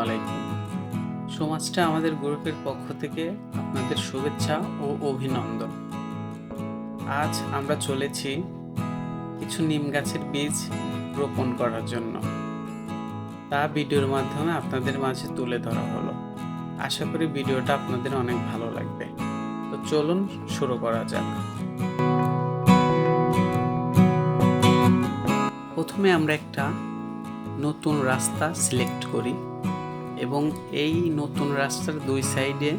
আলাইকুম। সমাজটা আমাদের গ্রুপের পক্ষ থেকে আপনাদের শুভেচ্ছা ও অভিনন্দন। আজ আমরা চলেছি কিছু নিম গাছের বীজ রোপণ করার জন্য। তা ভিডিওর মাধ্যমে আপনাদের মাঝে তুলে ধরা হলো। আশা করি ভিডিওটা আপনাদের অনেক ভালো লাগবে। তো চলুন শুরু করা যাক। প্রথমে আমরা একটা নতুন রাস্তা সিলেক্ট করি। এবং এই নতুন রাস্তার দুই সাইডে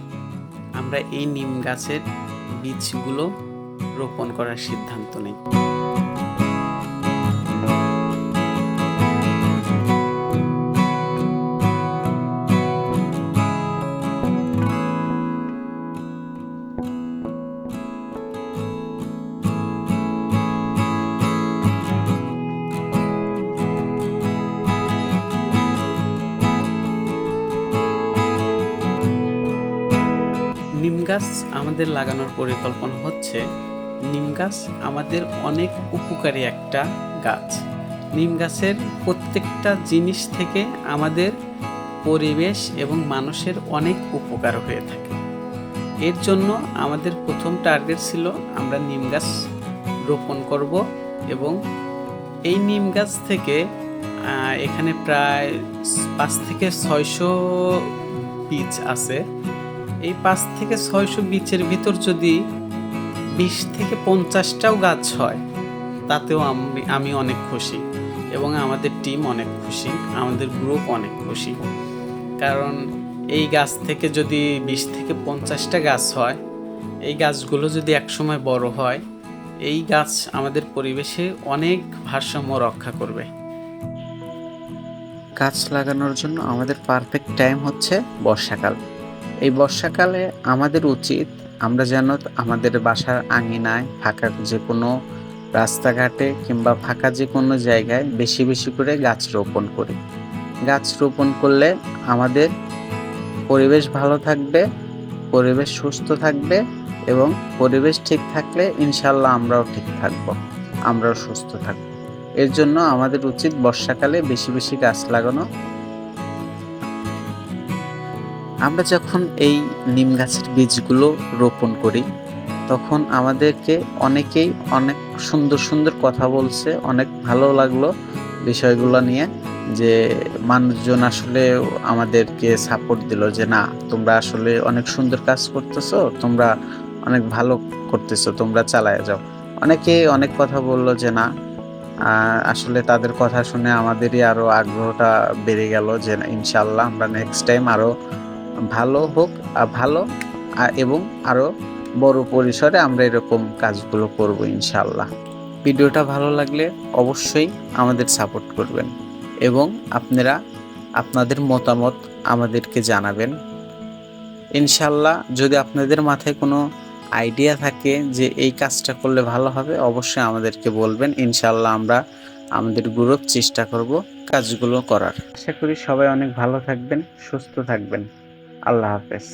আমরা এই নিম গাছের বীজগুলো রোপণ করার সিদ্ধান্ত নিই। নিম গাছ আমাদের লাগানোর পরিকল্পনা হচ্ছে, নিম গাছ আমাদের অনেক উপকারী একটা গাছ। নিম গাছের প্রত্যেকটা জিনিস থেকে আমাদের পরিবেশ এবং মানুষের অনেক উপকার হয়ে থাকে। এর জন্য আমাদের প্রথম টার্গেট ছিল আমরা নিম গাছ রোপণ করব এবং এই নিম গাছ থেকে এখানে প্রায় পাঁচ থেকে ছয়শো বীজ আছে। এই পাঁচ থেকে ছয়শো বীজের ভিতর যদি বিশ থেকে পঞ্চাশটাও গাছ হয়, তাতেও আমি আমি অনেক খুশি এবং আমাদের টিম অনেক খুশি, আমাদের গ্রুপ অনেক খুশি। কারণ এই গাছ থেকে যদি বিশ থেকে পঞ্চাশটা গাছ হয়, এই গাছগুলো যদি একসময় বড় হয়, এই গাছ আমাদের পরিবেশে অনেক ভারসাম্য রক্ষা করবে। গাছ লাগানোর জন্য আমাদের পারফেক্ট টাইম হচ্ছে বর্ষাকাল। এই বর্ষাকালে আমাদের উচিত আমরা যেন আমাদের বাসার আঙিনায় ফাঁকা যে কোনো রাস্তাঘাটে কিংবা ফাঁকা যে কোনো জায়গায় বেশি বেশি করে গাছ রোপণ করি। গাছ রোপণ করলে আমাদের পরিবেশ ভালো থাকবে, পরিবেশ সুস্থ থাকবে এবং পরিবেশ ঠিক থাকলে ইনশাল্লাহ আমরাও ঠিক থাকব, আমরাও সুস্থ থাকব। এর জন্য আমাদের উচিত বর্ষাকালে বেশি বেশি গাছ লাগানো আমরা যখন এই নিম গাছের বীজগুলো রোপণ করি, তখন আমাদেরকে অনেকেই অনেক সুন্দর সুন্দর কথা বলছে, অনেক ভালো লাগল বিষয়গুলো নিয়ে যে মানুষজন আসলে আমাদেরকে সাপোর্ট দিল যে না, তোমরা আসলে অনেক সুন্দর কাজ করতেছো, তোমরা অনেক ভালো করতেছো, তোমরা চালায় যাও। অনেকে অনেক কথা বলল যে না আসলে তাদের কথা শুনে আমাদেরই আরও আগ্রহটা বেড়ে গেল যে ইনশাল্লাহ আমরা নেক্সট টাইম আরও ভালো হোক ভালো এবং আরও বড় পরিসরে আমরা এরকম কাজগুলো করব ইনশাল্লাহ ভিডিওটা ভালো লাগলে অবশ্যই আমাদের সাপোর্ট করবেন এবং আপনারা আপনাদের মতামত আমাদেরকে জানাবেন। ইনশাল্লাহ যদি আপনাদের মাথায় কোনো আইডিয়া থাকে যে এই কাজটা করলে ভালো হবে, অবশ্যই আমাদেরকে বলবেন। ইনশাল্লাহ আমরা আমাদের গ্রুপ চেষ্টা করব কাজগুলো করার। আশা করি সবাই অনেক ভালো থাকবেন, সুস্থ থাকবেন। আল্লাহ হাফেজ।